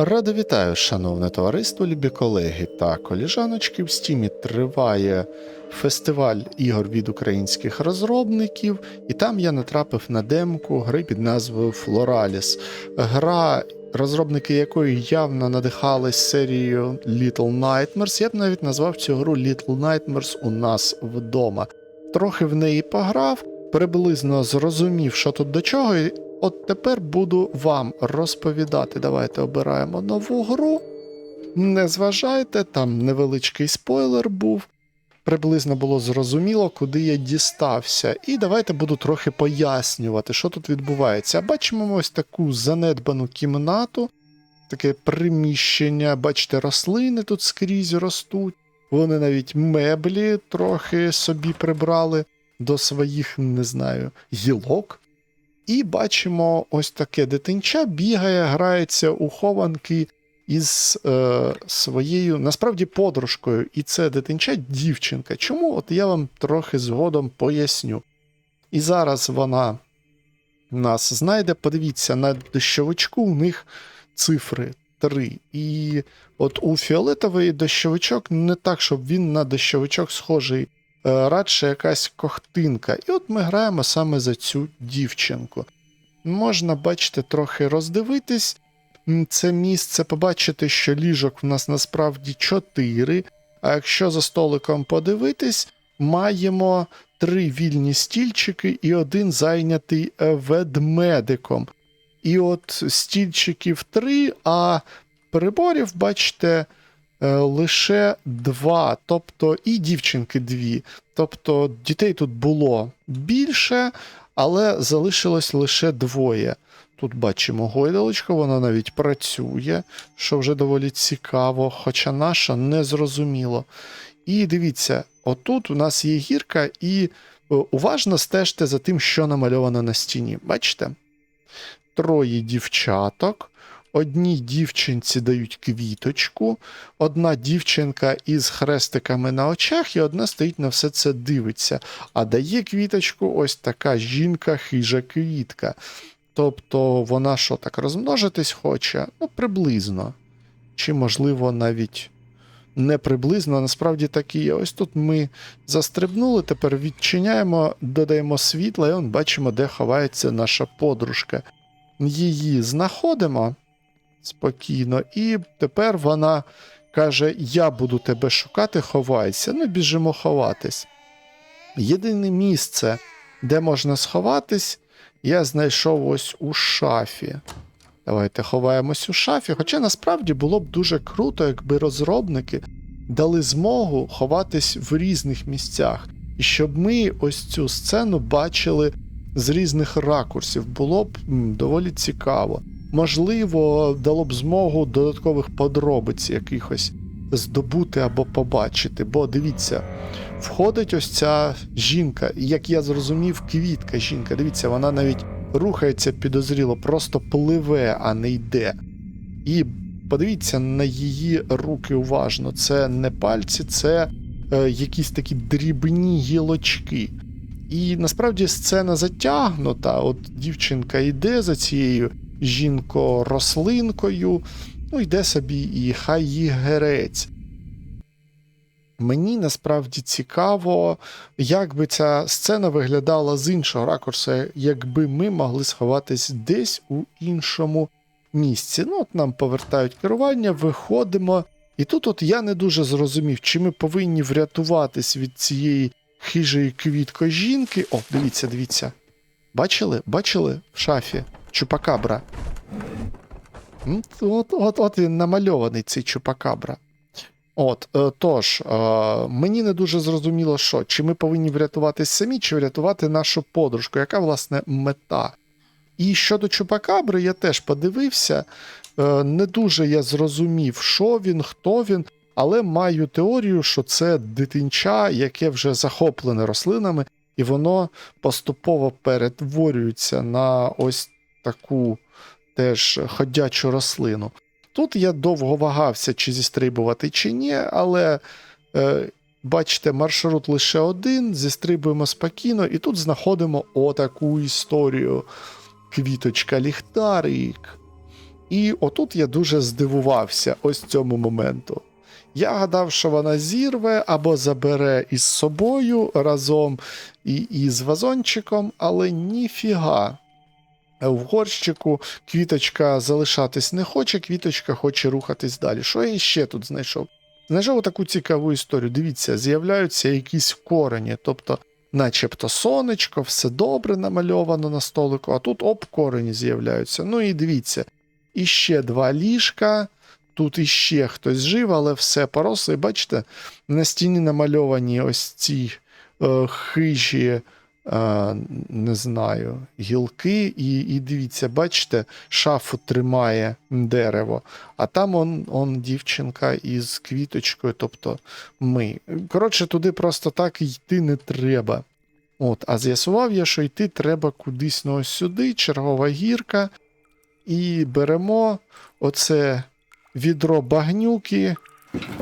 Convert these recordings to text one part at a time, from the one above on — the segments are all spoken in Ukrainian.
Радо вітаю, шановне товариство, любі колеги та коліжаночки. В стімі триває фестиваль ігор від українських розробників, і там я натрапив на демку гри під назвою Floralis. Гра, розробники якої явно надихались серією Little Nightmares. Я б навіть назвав цю гру Little Nightmares у нас вдома. Трохи в неї пограв, приблизно зрозумів, що тут до чого. От тепер буду вам розповідати. Давайте обираємо нову гру. Не зважайте, там невеличкий спойлер був. Приблизно було зрозуміло, куди я дістався. І давайте буду трохи пояснювати, що тут відбувається. Бачимо ось таку занедбану кімнату, таке приміщення. Бачите, рослини тут скрізь ростуть. Вони навіть меблі трохи собі прибрали до своїх, не знаю, гілок. І бачимо ось таке дитинча бігає, грається у хованки із е, своєю насправді подружкою. І це дитинча дівчинка. Чому? От я вам трохи згодом поясню. І зараз вона нас знайде. Подивіться, на дощовичку у них цифри 3. І от у фіолетовий дощовичок не так, щоб він на дощовичок схожий радше якась кохтинка. І от ми граємо саме за цю дівчинку. Можна, бачите, трохи роздивитись це місце, побачити, що ліжок в нас насправді 4. А якщо за столиком подивитись, маємо три вільні стільчики і один зайнятий е, ведмедиком. І от стільчиків три, а приборів, бачите, е, лише два, тобто і дівчинки дві. Тобто дітей тут було більше, але залишилось лише двоє. Тут бачимо гойдалочку, вона навіть працює, що вже доволі цікаво, хоча наша не зрозуміло. І дивіться, отут у нас є гірка, і е, уважно стежте за тим, що намальовано на стіні. Бачите? Троє дівчаток. Одній дівчинці дають квіточку, одна дівчинка із хрестиками на очах, і одна стоїть на все це дивиться. А дає квіточку ось така жінка, хижа квітка. Тобто вона що так розмножитись хоче? Ну, приблизно. Чи, можливо, навіть не приблизно, а насправді так і є. Ось тут ми застрибнули, тепер відчиняємо, додаємо світла, і он бачимо, де ховається наша подружка. Її знаходимо спокійно, і тепер вона каже: Я буду тебе шукати, ховайся. Ну, біжимо ховатись. Єдине місце, де можна сховатись, я знайшов ось у шафі. Давайте ховаємось у шафі. Хоча насправді було б дуже круто, якби розробники дали змогу ховатись в різних місцях. І щоб ми ось цю сцену бачили з різних ракурсів. Було б доволі цікаво. Можливо, дало б змогу додаткових подробиць якихось здобути або побачити. Бо дивіться, входить ось ця жінка, і як я зрозумів, квітка жінка. Дивіться, вона навіть рухається підозріло, просто пливе, а не йде. І подивіться на її руки уважно. Це не пальці, це е, якісь такі дрібні гілочки. І насправді сцена затягнута. От дівчинка йде за цією жінко-рослинкою, ну йде собі і хай їй герець. Мені насправді цікаво, як би ця сцена виглядала з іншого ракурсу, якби ми могли сховатись десь у іншому місці. Ну, от нам повертають керування, виходимо. І тут от я не дуже зрозумів, чи ми повинні врятуватись від цієї хижої квітко жінки. О, дивіться, дивіться. Бачили? Бачили в шафі? Чупакабра. От, от, от він намальований, цей чупакабра. От, е, тож, е, мені не дуже зрозуміло, що чи ми повинні врятуватись самі, чи врятувати нашу подружку, яка, власне, мета. І щодо Чупакабри, я теж подивився. Е, не дуже я зрозумів, що він, хто він, але маю теорію, що це дитинча, яке вже захоплене рослинами, і воно поступово перетворюється на ось таку теж ходячу рослину. Тут я довго вагався, чи зістрибувати, чи ні, але е, бачите, маршрут лише один, зістрибуємо спокійно, і тут знаходимо отаку історію. Квіточка ліхтарик. І отут я дуже здивувався ось цьому моменту. Я гадав, що вона зірве або забере із собою разом і, із вазончиком, але ніфіга. В горщику квіточка залишатись не хоче, квіточка хоче рухатись далі. Що я ще тут знайшов? Знайшов таку цікаву історію. Дивіться, з'являються якісь корені, тобто, начебто сонечко, все добре намальовано на столику, а тут оп, корені з'являються. Ну і дивіться, іще два ліжка. Тут іще хтось жив, але все поросло. І бачите, на стіні намальовані ось ці е, хижі, не знаю, гілки. І, і дивіться, бачите, шафу тримає дерево, а там он, он дівчинка із квіточкою, тобто ми. Коротше, туди просто так йти не треба. От, А з'ясував я, що йти треба кудись ну, ось сюди, чергова гірка. І беремо оце відро багнюки,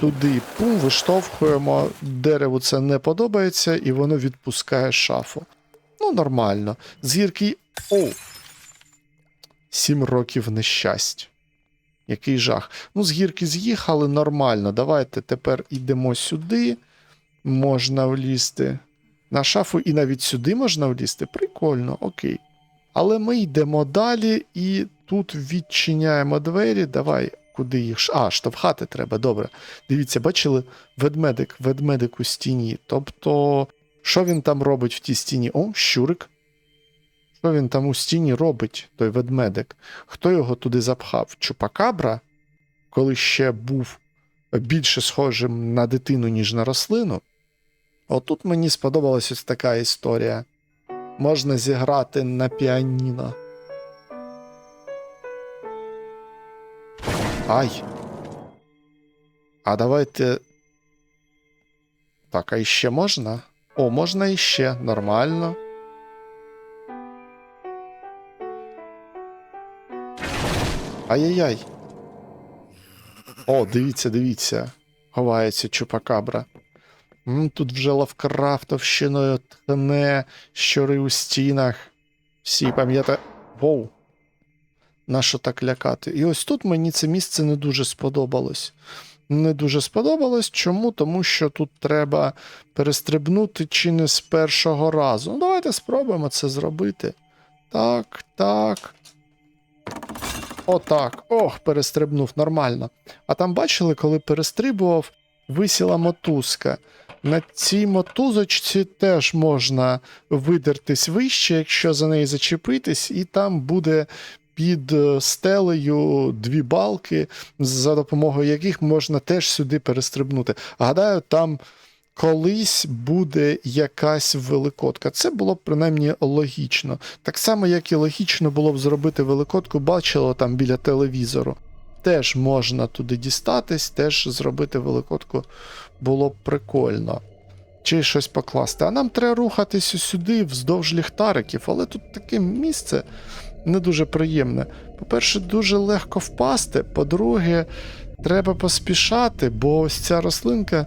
туди пум, виштовхуємо, дереву це не подобається, і воно відпускає шафу. Ну, нормально. З гірки. Сім років нещасть. Який жах. Ну, з гірки з'їхали нормально. Давайте тепер йдемо сюди. Можна влізти. На шафу і навіть сюди можна влізти. Прикольно, окей. Але ми йдемо далі і тут відчиняємо двері. Давай, куди їх? А, штовхати треба, добре. Дивіться, бачили ведмедик, ведмедик у стіні. Тобто, що він там робить в тій стіні? О, щурик. Що він там у стіні робить, той ведмедик? Хто його туди запхав? Чупакабра, коли ще був більше схожим на дитину, ніж на рослину? Отут мені сподобалась ось така історія. Можна зіграти на піаніно. Ай. А давайте. Так, а іще можна? О, можна іще, нормально. Ай-яй-яй. О, дивіться, дивіться. Ховається чупакабра. М, Тут вже лавкрафтовщиною тхне щори у стінах. Всі пам'ятають. Воу. Нащо так лякати? І ось тут мені це місце не дуже сподобалось. Не дуже сподобалось. Чому? Тому що тут треба перестрибнути чи не з першого разу. Ну, давайте спробуємо це зробити. Так, так. Отак. Ох, перестрибнув нормально. А там бачили, коли перестрибував, висіла мотузка. На цій мотузочці теж можна видертись вище, якщо за неї зачепитись, і там буде під е, стелею дві балки, за допомогою яких можна теж сюди перестрибнути. Гадаю, там колись буде якась великодка. Це було б принаймні логічно. Так само, як і логічно було б зробити великодку, бачило там біля телевізору. Теж можна туди дістатись, теж зробити великодку було б прикольно. Чи щось покласти. А нам треба рухатися сюди вздовж ліхтариків, але тут таке місце не дуже приємне. По-перше, дуже легко впасти. По-друге, треба поспішати, бо ось ця рослинка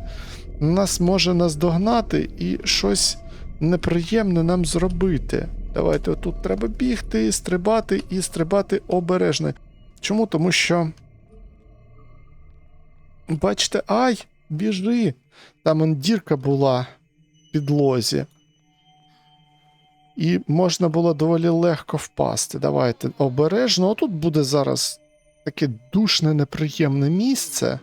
нас може наздогнати і щось неприємне нам зробити. Давайте отут треба бігти, стрибати і стрибати обережно. Чому? Тому що. Бачите, ай, біжи. Там он дірка була в підлозі. І можна було доволі легко впасти. Давайте обережно. Отут буде зараз таке душне, неприємне місце.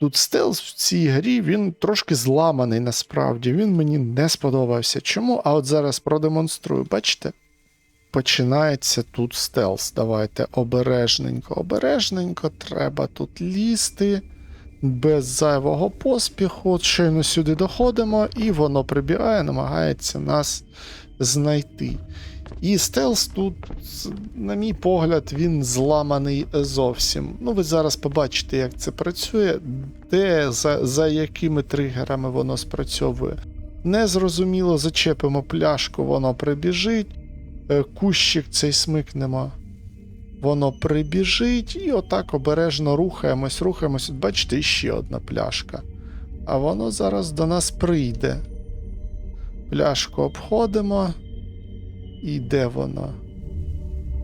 Тут стелс в цій грі він трошки зламаний насправді. Він мені не сподобався. Чому? А от зараз продемонструю. Бачите? Починається тут стелс. Давайте обережненько, обережненько, треба тут лізти. Без зайвого поспіху. Щойно сюди доходимо, і воно прибігає, намагається нас знайти. І стелс тут, на мій погляд, він зламаний зовсім. Ну, ви зараз побачите, як це працює, де за, за якими тригерами воно спрацьовує. Незрозуміло, зачепимо пляшку, воно прибіжить. Е, Кущик цей смикнемо. Воно прибіжить і отак обережно рухаємось, рухаємось. От Бачите, ще одна пляшка. А воно зараз до нас прийде. Пляшку обходимо. І де воно?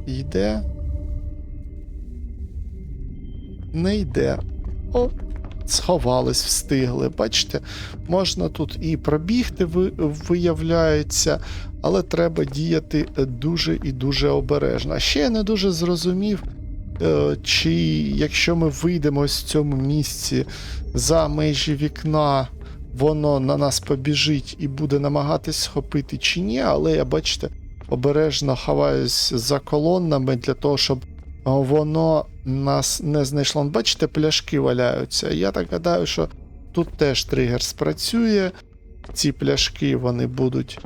Йде. не йде. О, сховались, встигли. Бачите, можна тут і пробігти, виявляється, але треба діяти дуже і дуже обережно. А ще я не дуже зрозумів, е, чи якщо ми вийдемо з цьому місці за межі вікна, воно на нас побіжить і буде намагатись схопити чи ні, але я бачите, обережно ховаюсь за колоннами для того, щоб воно нас не знайшло. Бачите, пляшки валяються. Я так гадаю, що тут теж тригер спрацює. Ці пляшки вони будуть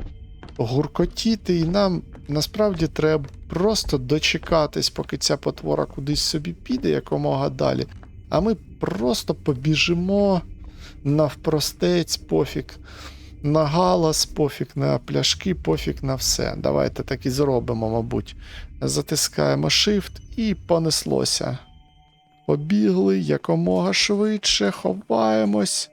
гуркотіти, і нам насправді треба просто дочекатись, поки ця потвора кудись собі піде якомога далі. А ми просто побіжимо навпростець, пофіг на галас, пофіг на пляшки, пофіг на все. Давайте так і зробимо, мабуть. Затискаємо Shift і понеслося. Побігли якомога швидше, ховаємось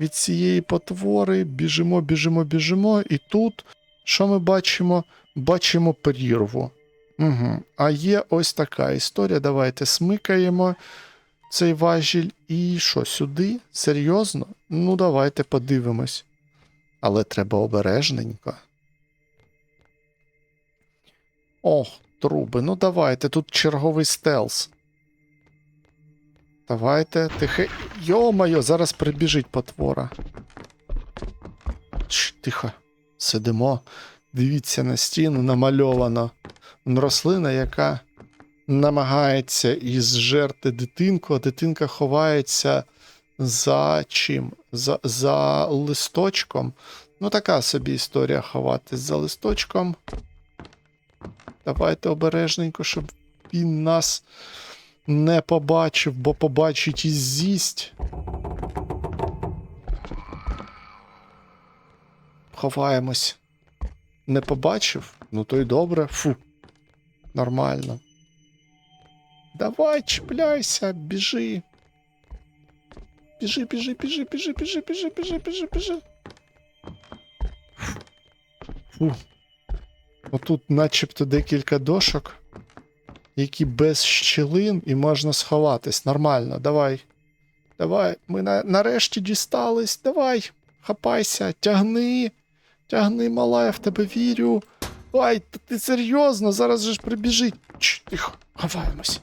від цієї потвори, біжимо, біжимо, біжимо. І тут, що ми бачимо? Бачимо прірву. Угу. А є ось така історія. Давайте смикаємо цей важіль. І що, сюди? Серйозно? Ну, давайте подивимось. Але треба обережненько. Ох, труби, ну давайте, тут черговий стелс. Давайте, тихе. Йо-моє, зараз прибіжить потвора. Чш, тихо. Сидимо. Дивіться на стіну, намальовано. Рослина, яка намагається ізжерти дитинку, а дитинка ховається за чим? За, за листочком. Ну, така собі історія ховатись за листочком. Давайте обережненько, щоб він нас не побачив, бо побачить і з'їсть. Ховаємось. Не побачив? Ну то й добре. Фу. Нормально. Давай, чіпляйся, біжи. Біжи, біжи, біжи, біжи, біжи, біжи, біжи, біжи, біжи. Фу. Отут начебто декілька дошок, які без щілин і можна сховатись. Нормально, давай. Давай. Ми на, нарешті дістались. Давай. Хапайся, тягни. Тягни, мала, я в тебе вірю. Ай, та ти серйозно, зараз же ж прибіжить. Тихо, ховаємось.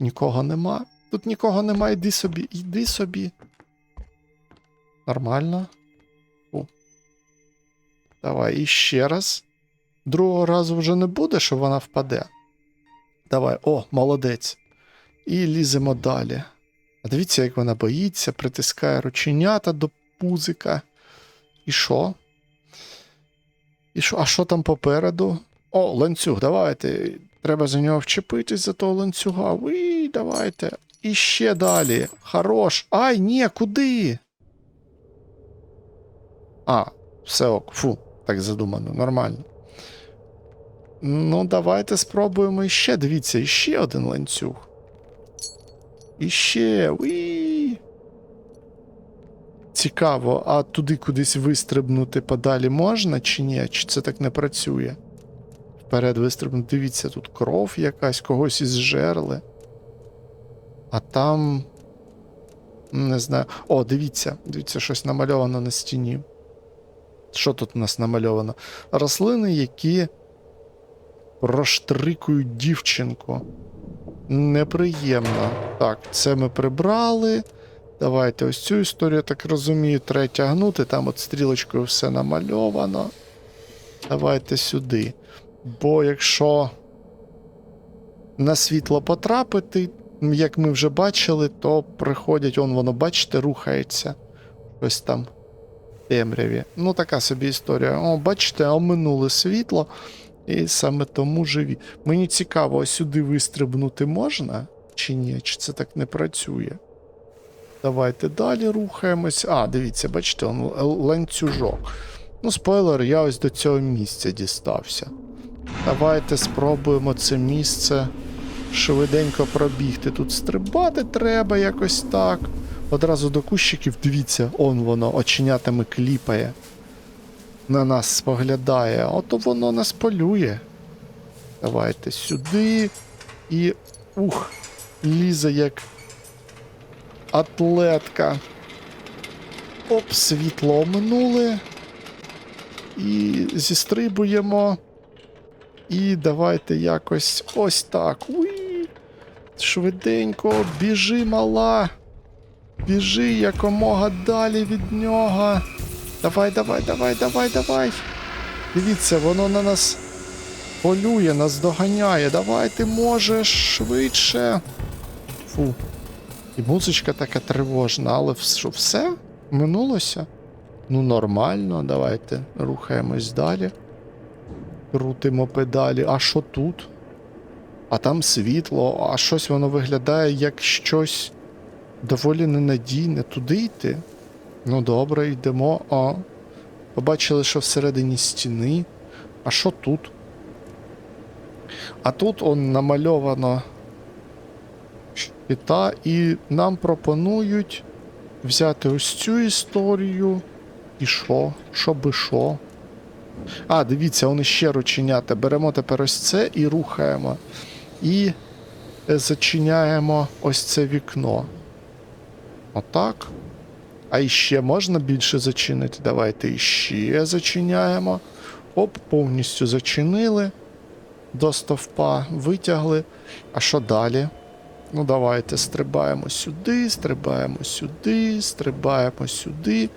Нікого нема. Тут нікого нема, йди собі, йди собі. Нормально. О. Давай іще раз. Другого разу вже не буде, що вона впаде. Давай, о, молодець. І ліземо далі. А дивіться, як вона боїться, притискає рученята до пузика. І що? І що? А що там попереду? О, ланцюг, давайте. Треба за нього вчепитись за того ланцюга. Ви, давайте. І далі. Хорош. Ай, ні, куди? А, все ок, фу, так задумано, нормально. Ну, давайте спробуємо іще. Дивіться, іще один ланцюг. Іще. Уі. Цікаво, а туди кудись вистрибнути подалі можна чи ні? Чи це так не працює? Вперед вистрибнути. Дивіться, тут кров якась, когось із жерли. А там. Не знаю. О, дивіться, дивіться, щось намальовано на стіні. Що тут у нас намальовано? Рослини, які проштрикують дівчинку. Неприємно. Так, це ми прибрали. Давайте ось цю історію, я так розумію, треба тягнути. Там от стрілочкою все намальовано. Давайте сюди. Бо якщо на світло потрапити, як ми вже бачили, то приходять, он воно, бачите, рухається. Ось там в темряві. Ну, така собі історія. О, бачите, оминули світло, і саме тому живі. Мені цікаво, ось сюди вистрибнути можна чи ні? Чи це так не працює? Давайте далі рухаємось. А, дивіться, бачите, он ланцюжок. Ну, спойлер, я ось до цього місця дістався. Давайте спробуємо це місце швиденько пробігти. Тут стрибати треба якось так. Одразу до кущиків, дивіться, он воно оченятами кліпає. На нас споглядає, ото воно нас полює. Давайте сюди. І. Ух! лізе як атлетка. Оп, світло оминули. І зістрибуємо. І давайте якось ось так. Уї. Швиденько, біжи, мала. Біжи якомога далі від нього. Давай, давай, давай, давай, давай. Дивіться, воно на нас полює, нас доганяє. Давай, ти можеш швидше. Фу. І музичка така тривожна, але що все? Минулося? Ну, нормально, давайте рухаємось далі. Крутимо педалі. А що тут? А там світло, а щось воно виглядає як щось доволі ненадійне. Туди йти? Ну добре, йдемо. О. Побачили, що всередині стіни. А що тут? А тут он намальовано щита, і нам пропонують взяти ось цю історію. І що? Що би що? А, дивіться, вони ще рученята. Беремо тепер ось це і рухаємо. І е, зачиняємо ось це вікно. Отак. А іще можна більше зачинити? Давайте іще зачиняємо. Оп, повністю зачинили. До стовпа витягли. А що далі? Ну, давайте стрибаємо сюди, стрибаємо сюди, стрибаємо сюди.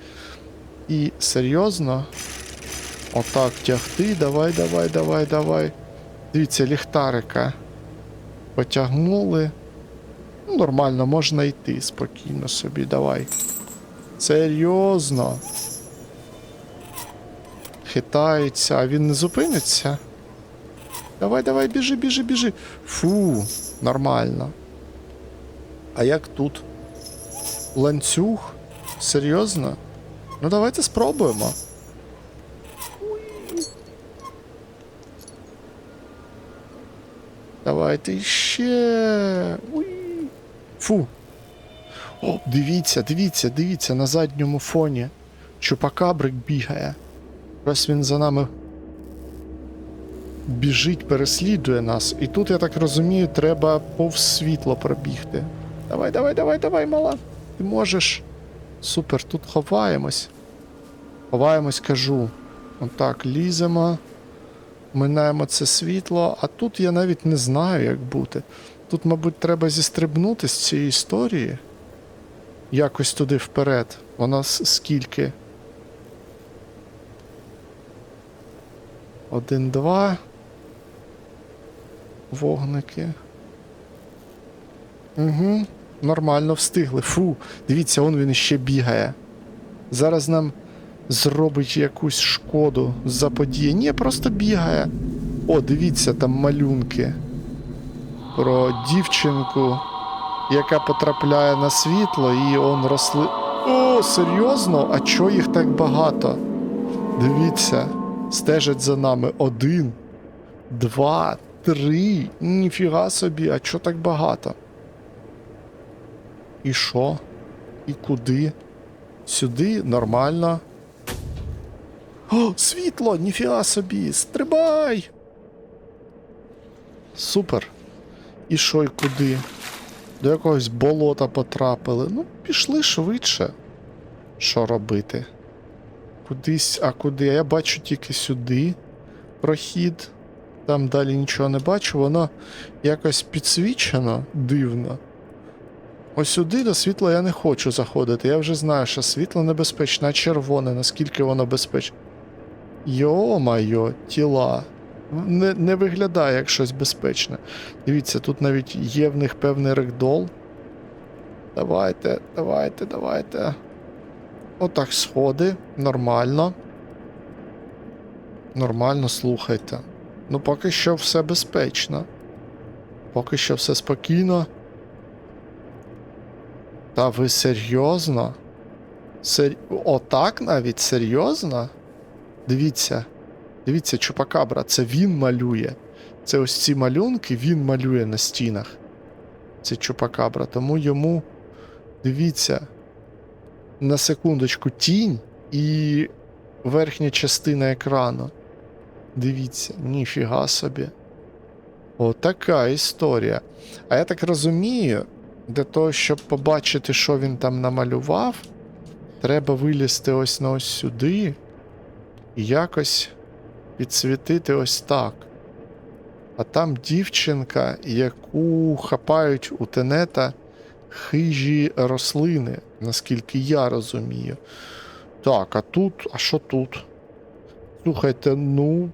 І серйозно. Отак тягти. Давай, давай, давай, давай. Дивіться, ліхтарика. Потягнули. Ну, нормально, можна йти спокійно собі, давай. Серйозно. Хитається, а він не зупиниться. Давай, давай, біжи, біжи, біжи. Фу, нормально. А як тут? Ланцюг? Серйозно? Ну давайте спробуємо. Давайте ще. Уй. Фу. О, дивіться, дивіться, дивіться, на задньому фоні. Чупакабрик бігає. Раз він за нами біжить, переслідує нас. І тут, я так розумію, треба повз світло пробігти. Давай, давай, давай, давай, мала. Ти можеш. Супер, тут ховаємось. Ховаємось, кажу. Отак, ліземо. Минаємо це світло, а тут я навіть не знаю, як бути. Тут, мабуть, треба зістрибнути з цієї історії. Якось туди вперед. Вона с- скільки? Один, два. Вогники. Угу. Нормально встигли. Фу, дивіться, он він іще бігає. Зараз нам зробить якусь шкоду за події. Ні, просто бігає. О, дивіться, там малюнки. Про дівчинку, яка потрапляє на світло, і он росли. О, серйозно? А чого їх так багато? Дивіться, стежать за нами. Один, два, три. Ніфіга собі, а чого так багато? І що? І куди? Сюди нормально. О, світло! Ніфіга собі! Стрибай! Супер. І що і куди? До якогось болота потрапили. Ну, пішли швидше. Що робити? Кудись, а куди? А я бачу тільки сюди прохід. Там далі нічого не бачу, воно якось підсвічено дивно. Ось сюди до світла я не хочу заходити. Я вже знаю, що світло небезпечне, а червоне, наскільки воно безпечне. Йо-майо, тіла. Не, не виглядає як щось безпечне. Дивіться, тут навіть є в них певний рекдол. Давайте, давайте, давайте. Отак сходи. Нормально. Нормально, слухайте. Ну, поки що все безпечно. Поки що все спокійно. Та ви серйозно? Сер... Отак навіть серйозно? Дивіться. Дивіться, Чупакабра, це він малює. Це ось ці малюнки він малює на стінах. Це Чупакабра. Тому йому. Дивіться. На секундочку тінь і верхня частина екрану. Дивіться, ніфіга собі. Отака історія. А я так розумію, для того, щоб побачити, що він там намалював, треба вилізти ось на ось сюди якось підсвітити ось так. А там дівчинка, яку хапають у тенета хижі рослини, наскільки я розумію. Так, а тут, а що тут? Слухайте, ну.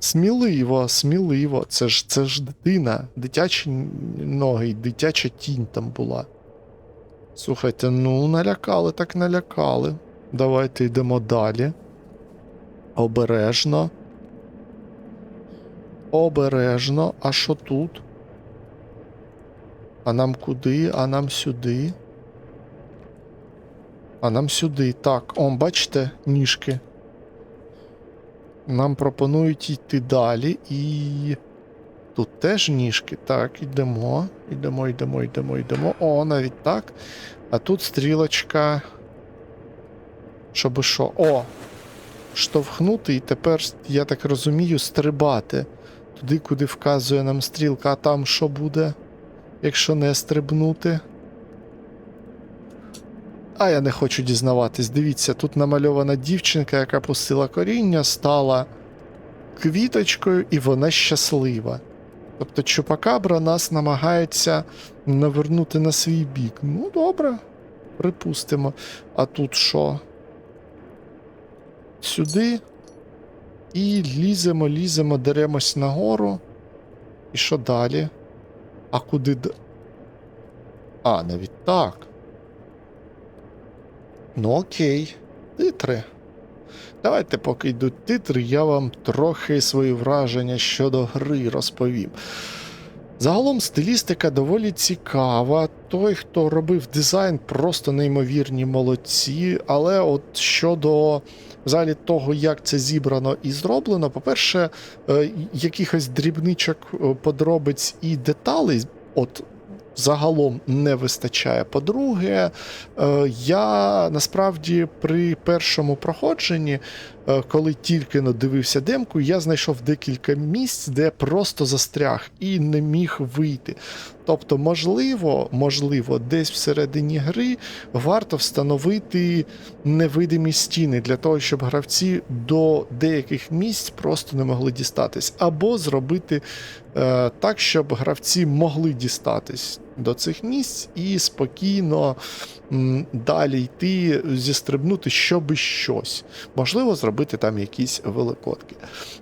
Сміливо, сміливо. Це ж це ж дитина. Дитячі ноги, дитяча тінь там була. Слухайте, ну налякали, так налякали. Давайте йдемо далі. Обережно. Обережно. А що тут? А нам куди? А нам сюди. А нам сюди. Так, он, бачите, ніжки. Нам пропонують йти далі і. Тут теж ніжки. Так, йдемо. Йдемо, йдемо, йдемо, йдемо. О, навіть так. А тут стрілочка. Щоби що? О! Штовхнути, і тепер, я так розумію, стрибати. Туди, куди вказує нам стрілка, а там що буде, якщо не стрибнути. А я не хочу дізнаватись. Дивіться, тут намальована дівчинка, яка пустила коріння, стала квіточкою, і вона щаслива. Тобто Чупакабра нас намагається навернути на свій бік. Ну, добре, припустимо. А тут що? Сюди. І ліземо, ліземо, деремось нагору. І що далі? А куди. д- А, навіть так. Ну окей, титри. Давайте, поки йдуть титри, я вам трохи свої враження щодо гри розповім. Загалом стилістика доволі цікава. Той, хто робив дизайн, просто неймовірні молодці. Але от щодо взагалі того, як це зібрано і зроблено, по-перше, е, якихось дрібничок, е, подробиць і деталей, от загалом не вистачає. По-друге, е, я насправді при першому проходженні, коли тільки но дивився демку, я знайшов декілька місць, де просто застряг і не міг вийти. Тобто, можливо, можливо, десь всередині гри варто встановити невидимі стіни для того, щоб гравці до деяких місць просто не могли дістатись, або зробити е, так, щоб гравці могли дістатись до цих місць і спокійно далі йти, зістрибнути щоби щось. Можливо, зробити там якісь великодки.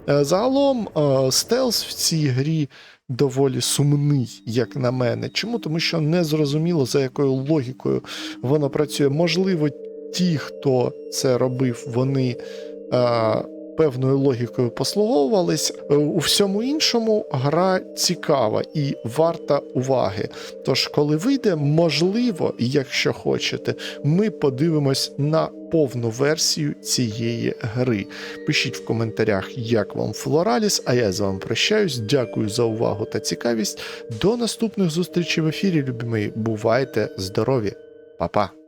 Е, загалом, е, стелс в цій грі доволі сумний, як на мене. Чому? Тому що не зрозуміло, за якою логікою воно працює. Можливо, ті, хто це робив, вони. Е, Певною логікою послуговувались. Е, У всьому іншому гра цікава і варта уваги. Тож, коли вийде, можливо, якщо хочете, ми подивимось на повну версію цієї гри. Пишіть в коментарях, як вам Флораліс, а я з вами прощаюсь. Дякую за увагу та цікавість. До наступних зустрічей в ефірі, любі мої. Бувайте здорові, Па-па!